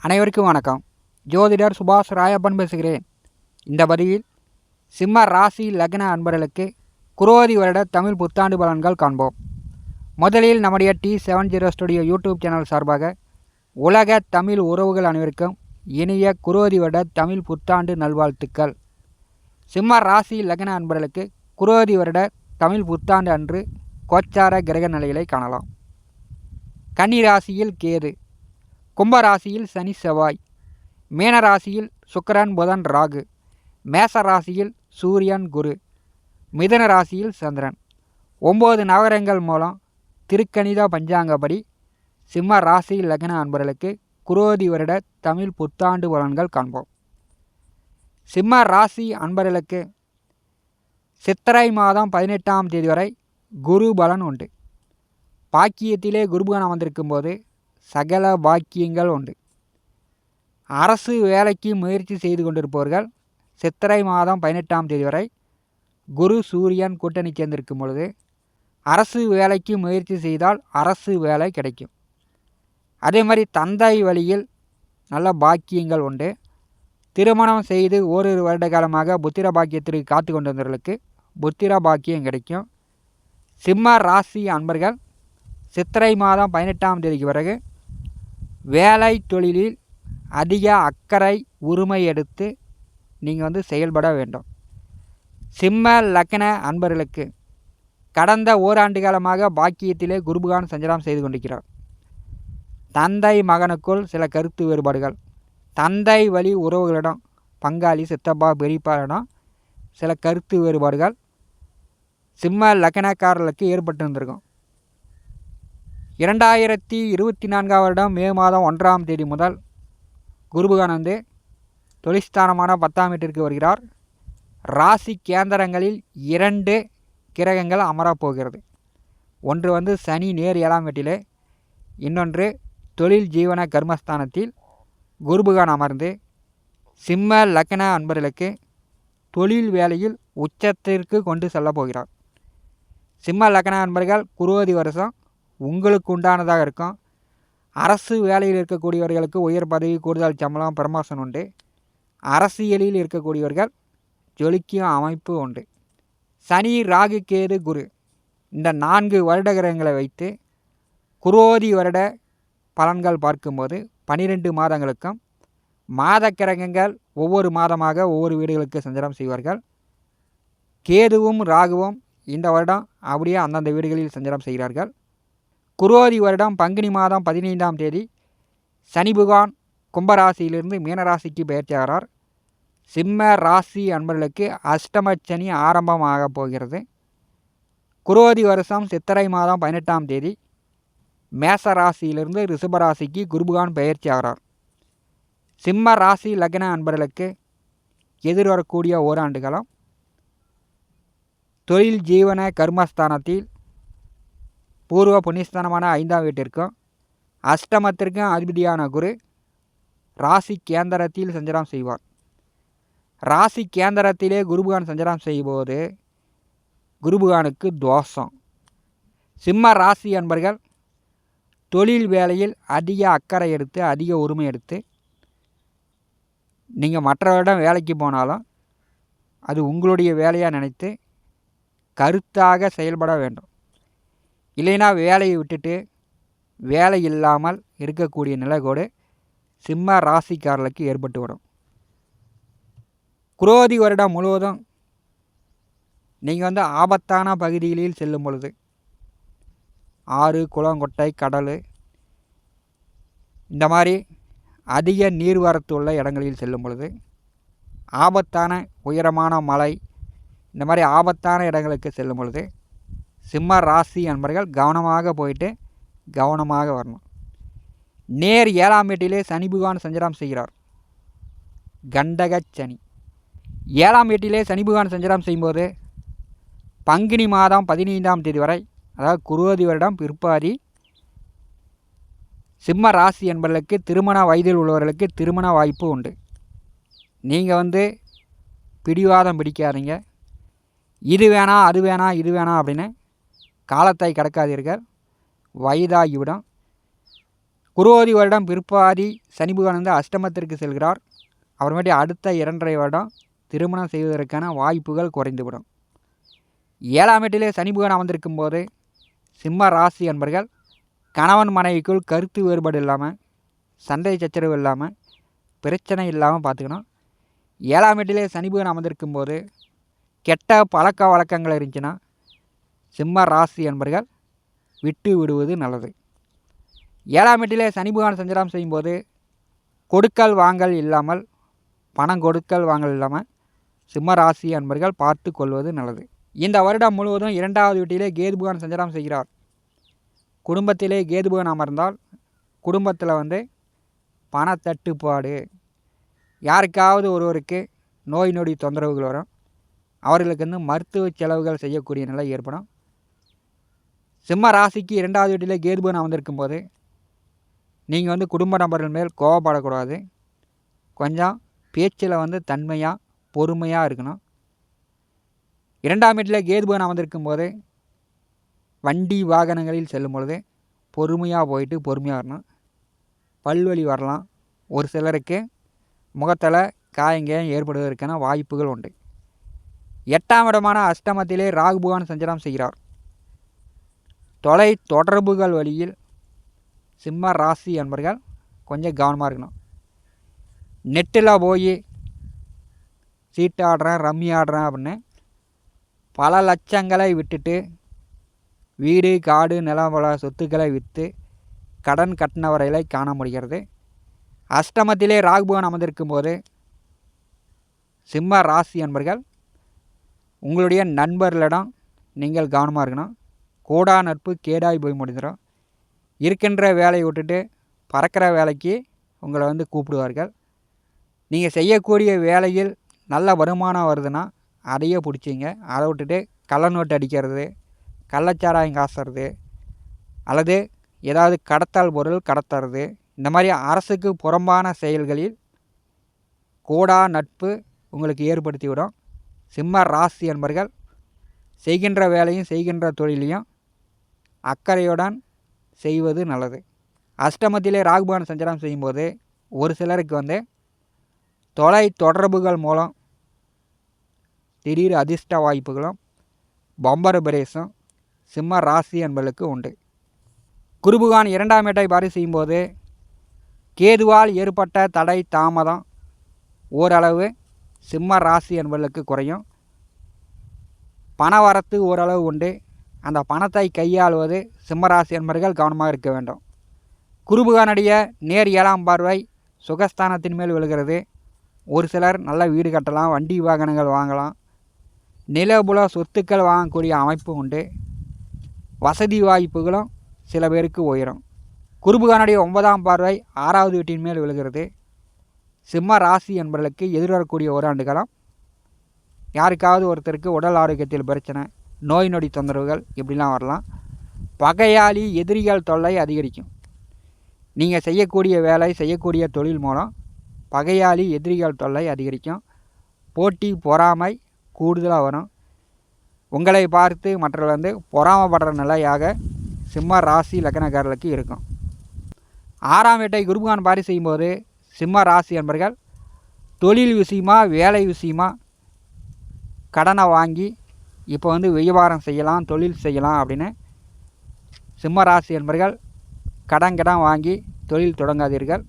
அனைவருக்கும் வணக்கம். ஜோதிடர் சுபாஷ் ராயப்பன் பேசுகிறேன். இந்த பதிவில் சிம்ம ராசி லக்ன அன்பர்களுக்கு குரோதி வருட தமிழ் புத்தாண்டு பலன்கள் காண்போம். முதலில் நம்முடைய T seven zero studio YouTube channel சார்பாக உலக தமிழ் உறவுகள் அனைவருக்கும் இனிய குரோதி வருட தமிழ் புத்தாண்டு நல்வாழ்த்துக்கள். சிம்ம ராசி லக்ன அன்பர்களுக்கு குரோதி வருட தமிழ் புத்தாண்டு அன்று கோச்சார கிரக நிலைகளை காணலாம். கன்னி ராசியில் கேது. கும்பராசியில் சனி செவ்வாய் மீன ராசியில் புதன் ராகு மேச ராசியில் சூரியன் குரு மிதன ராசியில் சந்திரன். ஒம்பது நவரங்கள் மூலம் திருக்கணித பஞ்சாங்கப்படி சிம்ம ராசி லக்ன அன்பர்களுக்கு குரோதி வருட தமிழ் புத்தாண்டு பலன்கள் காண்போம். சிம்ம ராசி அன்பர்களுக்கு சித்திரை மாதம் பதினெட்டாம் தேதி வரை குரு பலன் உண்டு. பாக்கியத்திலே குருபகன் வந்திருக்கும் போது சகல பாக்கியங்கள் உண்டு. அரசு வேலைக்கு முயற்சி செய்து கொண்டிருப்பவர்கள் சித்திரை மாதம் பதினெட்டாம் தேதி வரை குரு சூரியன் கூட்டணி சேர்ந்திருக்கும் பொழுது அரசு வேலைக்கு முயற்சி செய்தால் அரசு வேலை கிடைக்கும். அதே மாதிரி தந்தை வழியில் நல்ல பாக்கியங்கள் உண்டு. திருமணம் செய்து ஓரிரு வருட காலமாக புத்திர பாக்கியத்திற்கு காத்து வந்தவர்களுக்கு புத்திர பாக்கியம் கிடைக்கும். சிம்ம ராசி அன்பர்கள் சித்திரை மாதம் பதினெட்டாம் தேதிக்கு பிறகு வேலை தொழிலில் அதிக அக்கறை உரிமை எடுத்து நீங்கள் வந்து செயல்பட வேண்டும். சிம்ம லக்ன அன்பர்களுக்கு கடந்த ஓராண்டு காலமாக பாக்கியத்திலே குருபகான் சஞ்சலம் செய்து கொண்டிருக்கிறார். தந்தை மகனுக்குள் சில கருத்து வேறுபாடுகள். தந்தை வழி உறவுகளிடம் பங்காளி சித்தப்பா பெரியப்பாளிடம் சில கருத்து வேறுபாடுகள். சிம்ம லக்கணக்காரர்களுக்கு ஏற்பட்டு இருந்திருக்கும் இரண்டாயிரத்தி இருபத்தி நான்காம் வருடம் மே மாதம் ஒன்றாம் தேதி முதல் குருபகான் வந்து தொழிற்ஸ்தானமான பத்தாம் வீட்டிற்கு வருகிறார். ராசி கேந்திரங்களில் இரண்டு கிரகங்கள் அமரப்போகிறது. ஒன்று வந்து சனி நேர் ஏழாம் வீட்டிலே இன்னொன்று தொழில் ஜீவன கர்மஸ்தானத்தில் குருபகான் அமர்ந்து சிம்ம லக்ன அன்பர்களுக்கு தொழில் வேலையில் உச்சத்திற்கு கொண்டு செல்ல போகிறார். சிம்ம லக்ன அன்பர்கள் குருவதி வருஷம் உங்களுக்கு உண்டானதாக இருக்கும். அரசு வேலையில் இருக்கக்கூடியவர்களுக்கு உயர் பதவி கூடுதல் சம்பளம் பிரமோஷன் உண்டு. அரசியலில் இருக்கக்கூடியவர்கள் ஜொலிக்கும் அமைப்பு உண்டு. சனி ராகு கேது குரு இந்த நான்கு வருட கிரகங்களை வைத்து குரோதி வருட பலன்கள் பார்க்கும்போது பனிரெண்டு மாதங்களுக்கும் மாத கிரகங்கள் ஒவ்வொரு மாதமாக ஒவ்வொரு வீடுகளுக்கு சஞ்சாரம் செய்வார்கள். கேதுவும் ராகுவும் இந்த வருடம் அப்படியே அந்தந்த வீடுகளில் சஞ்சாரம் செய்கிறார்கள். குரோதி வருடம் பங்குனி மாதம் பதினைந்தாம் தேதி சனி புகான் கும்பராசியிலிருந்து மீனராசிக்கு பெயர்ச்சியாகிறார். சிம்ம ராசி அன்பர்களுக்கு அஷ்டம சனி ஆரம்பமாக போகிறது. குரோதி வருஷம் சித்திரை மாதம் பதினெட்டாம் தேதி மேச ராசியிலிருந்து ரிஷபராசிக்கு குருபகான் பயிற்சி ஆகிறார் சிம்ம ராசி லக்ன அன்பர்களுக்கு எதிர்வரக்கூடிய ஓராண்டு காலம். தொழில் ஜீவன கர்மஸ்தானத்தில் பூர்வ புண்ணியஸ்தானமான ஐந்தாம் வீட்டிற்கும் அஷ்டமத்திற்கும் அதிபதியான குரு ராசி கேந்திரத்தில் சஞ்சாரம் செய்வார். ராசி கேந்திரத்திலே குருபகான் சஞ்சாரம் செய்யும்போது குருபகானுக்கு தோஷம் சிம்ம ராசி என்பர்கள் தொழில் வேலையில் அதிக அக்கறை எடுத்து அதிக உரிமை எடுத்து நீங்கள் மற்றவரிடம் வேலைக்கு போனாலும் அது உங்களுடைய வேலையாக நினைத்து கருத்தாக செயல்பட வேண்டும். இல்லைன்னா வேலையை விட்டுட்டு வேலை இல்லாமல் இருக்கக்கூடிய நிலைகோடு சிம்ம ராசிக்காரர்களுக்கு ஏற்பட்டு வரும். குரோதி வருடம் முழுவதும் நீங்கள் வந்து ஆபத்தான பகுதிகளில் செல்லும் பொழுது ஆறு குளங்கொட்டை கடல் இந்த மாதிரி அதிக நீர்வரத்து உள்ள இடங்களில் செல்லும் பொழுது ஆபத்தான உயரமான மலை இந்த மாதிரி ஆபத்தான இடங்களுக்கு செல்லும் பொழுது சிம்ம ராசி அன்பர்கள் கவனமாக போயிட்டு கவனமாக வரணும். நேர் ஏழாம் வீட்டிலே சனி பகவான் சஞ்சரம் செய்கிறார். கண்டக சனி. ஏழாம் வீட்டிலே சனி பகவான் சஞ்சரம் செய்யும்போது பங்குனி மாதம் பதினைந்தாம் தேதி வரை அதாவது குருவதி வருடம் பிற்பாதி சிம்ம ராசி என்பவர்களுக்கு திருமண வயதில் உள்ளவர்களுக்கு திருமண வாய்ப்பு உண்டு. நீங்கள் வந்து பிடிவாதம் பிடிக்காதீங்க. இது வேணாம் அது வேணாம் இது வேணாம் அப்படின்னு காலத்தை கடக்காதீர்கள். வயதாகிவிடும் குரோதி வருடம் பிற்பாதி சனி வந்து அஷ்டமத்திற்கு செல்கிறார். அப்புறமேட்டு அடுத்த இரண்டரை வருடம் திருமணம் செய்வதற்கான வாய்ப்புகள் குறைந்துவிடும். ஏழாம் எட்டிலே சனி பகவான் அமர்ந்திருக்கும் போது சிம்ம ராசி என்பர்கள் கணவன் மனைவிக்குள் கருத்து வேறுபாடு இல்லாமல் சண்டை சச்சரவு இல்லாமல் பிரச்சனை இல்லாமல் பார்த்துக்கணும். ஏழாம் எட்டிலே சனி அமர்ந்திருக்கும் போது கெட்ட பழக்க வழக்கங்கள் இருந்துச்சுன்னா சிம்ம ராசி என்பர்கள் விட்டு விடுவது நல்லது. ஏழாம் வீட்டிலே சனி பகவான் சஞ்சாரம் செய்யும்போது கொடுக்கல் வாங்கல் இல்லாமல் பணம் கொடுக்கல் வாங்கல் இல்லாமல் சிம்ம ராசி அன்பர்கள் பார்த்து கொள்வது நல்லது. இந்த வருடம் முழுவதும் இரண்டாவது வீட்டிலே கேது பகவான் சஞ்சாரம் செய்கிறார். குடும்பத்திலே கேது பகவான் அமர்ந்தால் குடும்பத்தில் வந்து பணத்தட்டுப்பாடு யாருக்காவது ஒருவருக்கு நோய் நொடி தொந்தரவுகள் வரும் அவர்களுக்கு வந்து மருத்துவ செலவுகள் செய்யக்கூடிய நிலை ஏற்படும். சிம்ம ராசிக்கு இரண்டாவது வீட்டில் கேதுபன் அமர்ந்திருக்கும் போது நீங்கள் வந்து குடும்ப நபர்கள் மேல் கோவப்படக்கூடாது. கொஞ்சம் பேச்சில் வந்து தன்மையாக பொறுமையாக இருக்கணும். இரண்டாம் வீட்டில் கேதுபன் அமர்ந்திருக்கும் போது வண்டி வாகனங்களில் செல்லும் பொழுது பொறுமையாக போயிட்டு பொறுமையாக வரணும். பல்வலி வரலாம். ஒரு சிலருக்கு முகத்தில் காயங்க ஏற்படுவதற்கான வாய்ப்புகள் உண்டு. எட்டாம் இடமான அஷ்டமத்திலே ராகு பகவான் செய்கிறார். தொலை தொடர்புகள் வழியில் சிம்ம ராசி என்பர்கள் கொஞ்சம் கவனமாக இருக்கணும். நெட்டில் போய் சீட்டு ஆடுறேன் ரம்மி ஆடுறேன் அப்படின்னு பல லட்சங்களை விட்டுட்டு வீடு காடு நிலம் பல சொத்துக்களை விற்று கடன் கட்டினவர்களை காண முடிகிறது. அஷ்டமத்திலே ராகுபவன் அமர்ந்திருக்கும் போது சிம்ம ராசி என்பர்கள் உங்களுடைய நண்பர்களிடம் நீங்கள் கவனமாக இருக்கணும். கூடா நட்பு கேடாய் போய் முடிஞ்சிடும் இருக்கின்ற வேலையை விட்டுட்டு பறக்கிற வேலைக்கு உங்களை வந்து கூப்பிடுவார்கள். நீங்கள் செய்யக்கூடிய வேலையில் நல்ல வருமானம் வருதுன்னா அதையே பிடிச்சிங்க. அதை விட்டுட்டு கள்ள நோட்டு அடிக்கிறது கள்ளச்சாராயம் காசுறது அல்லது ஏதாவது கடத்தல் பொருள் கடத்துறது. இந்த மாதிரி அரசுக்கு புறம்பான செயல்களில் கூடா நட்பு உங்களுக்கு ஏற்படுத்திவிடும் சிம்ம ராசி என்பர்கள் செய்கின்ற வேலையும் செய்கின்ற தொழிலையும் அக்கறையுடன் செய்வது நல்லது. அஷ்டமத்திலே ராகுபான் சஞ்சாரம் செய்யும்போது ஒரு சிலருக்கு வந்து தொலை தொடர்புகள் மூலம் திடீர் அதிர்ஷ்ட வாய்ப்புகளும் பம்பர் பிரேசும் சிம்ம ராசி என்பதற்கு உண்டு. குருபுகான் இரண்டாம் ஏட்டை பாரி செய்யும்போது கேதுவால் ஏற்பட்ட தடை தாமதம் ஓரளவு சிம்ம ராசி என்பதற்கு குறையும். பண வரத்து ஓரளவு உண்டு. அந்த பணத்தை கையாளுவது சிம்மராசி என்பர்கள் கவனமாக இருக்க வேண்டும். குருபுகானுடைய நேர் ஏழாம் பார்வை சுகஸ்தானத்தின் மேல் விழுகிறது. ஒரு சிலர் நல்ல வீடு கட்டலாம் வண்டி வாகனங்கள் வாங்கலாம். நிலபுல சொத்துக்கள் வாங்கக்கூடிய அமைப்பு உண்டு. வசதி வாய்ப்புகளும் சில பேருக்கு உயரும். குருபுகானுடைய ஒன்பதாம் பார்வை ஆறாவது வீட்டின் மேல் விழுகிறது. சிம்ம ராசி என்பவர்களுக்கு எதிர்வரக்கூடிய ஓராண்டு காலம் யாருக்காவது ஒருத்தருக்கு உடல் ஆரோக்கியத்தில் பிரச்சனை நோய் நொடி தொந்தரவுகள் இப்படிலாம் வரலாம்? பகையாளி எதிரிகள் தொல்லை அதிகரிக்கும். நீங்கள் செய்யக்கூடிய வேலை செய்யக்கூடிய தொழில் மூலம் பகையாளி எதிரிகள் தொல்லை அதிகரிக்கும். போட்டி பொறாமை கூடுதலாக வரும். உங்களை பார்த்து மற்றவர்கள் வந்து பொறாமப்படுற நிலையாக சிம்ம ராசி லக்னக்காரர்களுக்கு இருக்கும். ஆறாம் வீட்டை குருபகான் பாரி செய்யும்போது சிம்ம ராசி என்பர்கள் தொழில் விஷயமா வேலை விஷயமா கடனை வாங்கி இப்போ வந்து வியாபாரம் செய்யலாம் தொழில் செய்யலாம் அப்படின்னு சிம்ம ராசி என்பர்கள் கடன் கடன் வாங்கி தொழில் தொடங்காதீர்கள்.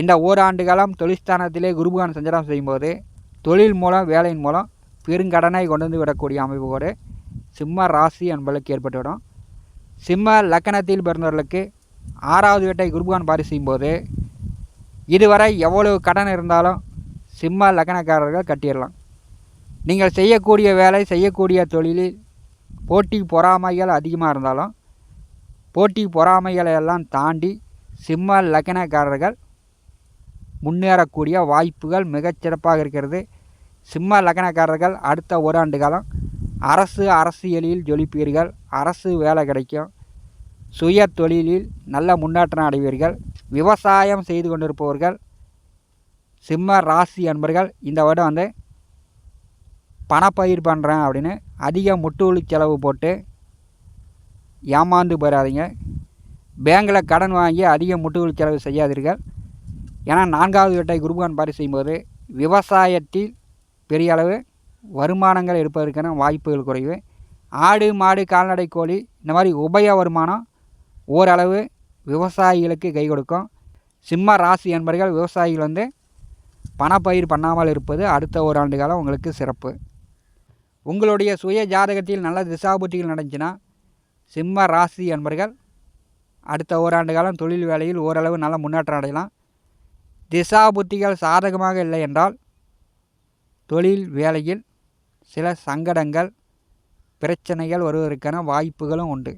இந்த ஓராண்டு காலம் தொழிற்ஸ்தானத்திலே குருபகான் சஞ்சாரம் செய்யும்போது தொழில் மூலம் வேலையின் மூலம் பெருங்கடனை கொண்டு வந்து விடக்கூடிய அமைப்போடு சிம்ம ராசி என்பதற்கு ஏற்பட்டுவிடும் சிம்ம லக்கணத்தில் பிறந்தவர்களுக்கு ஆறாவது வீட்டை குருபகான் பாரி செய்யும்போது இதுவரை எவ்வளவு கடன் இருந்தாலும் சிம்ம லக்கணக்காரர்கள் கட்டிடலாம். நீங்கள் செய்யக்கூடிய வேலை செய்யக்கூடிய தொழிலில் போட்டி பொறாமைகள் அதிகமாக இருந்தாலும் போட்டி பொறாமைகளை எல்லாம் தாண்டி சிம்ம லக்னக்காரர்கள் முன்னேறக்கூடிய வாய்ப்புகள் மிகச்சிறப்பாக இருக்கிறது. சிம்ம லக்னக்காரர்கள் அடுத்த ஓராண்டு காலம் அரசு அரசியலில் ஜொலிப்பீர்கள். அரசு வேலை கிடைக்கும். சுய தொழிலில் நல்ல முன்னேற்றம் அடைவீர்கள். விவசாயம் செய்து கொண்டிருப்பவர்கள் சிம்ம ராசி அன்பர்கள் இந்த வருடம் வந்து பணப்பயிர் பண்ணுறேன் அப்படின்னு அதிக முட்டுவலி செலவு போட்டு ஏமாந்து போயிடாதீங்க பேங்கில் கடன் வாங்கி அதிக முட்டுகள் செலவு செய்யாதீர்கள். ஏன்னா நான்காவது வீட்டை குருபான் பாரி செய்யும்போது விவசாயத்தில் பெரிய அளவு வருமானங்கள் எடுப்பதற்கான வாய்ப்புகள் குறைவு. ஆடு மாடு கால்நடை கோழி இந்த மாதிரி உபய வருமானம் ஓரளவு விவசாயிகளுக்கு கை கொடுக்கும். சிம்ம ராசி என்பர்கள் விவசாயிகள் வந்து பணப்பயிர் பண்ணாமல் இருப்பது அடுத்த ஓராண்டு காலம் உங்களுக்கு சிறப்பு. உங்களுடைய சுய ஜாதகத்தில் நல்ல திசாபுத்திகள் நடந்துச்சுன்னா சிம்ம ராசி என்பர்கள் அடுத்த ஓராண்டு காலம் தொழில் வேலையில் ஓரளவு நல்ல முன்னேற்றம் அடையலாம். திசா புத்திகள் சாதகமாக இல்லை என்றால் தொழில் வேலையில் சில சங்கடங்கள் பிரச்சனைகள் வருவதற்கான வாய்ப்புகளும் உண்டு.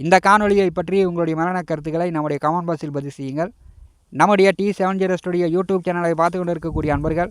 இந்த காணொலியை பற்றி உங்களுடைய மரண கருத்துக்களை நம்முடைய கமெண்ட் பாக்ஸில் பதிவு செய்யுங்கள். நம்முடைய T seven zero studio YouTube சேனலை பார்த்து கொண்டு இருக்கக்கூடிய அன்பர்கள்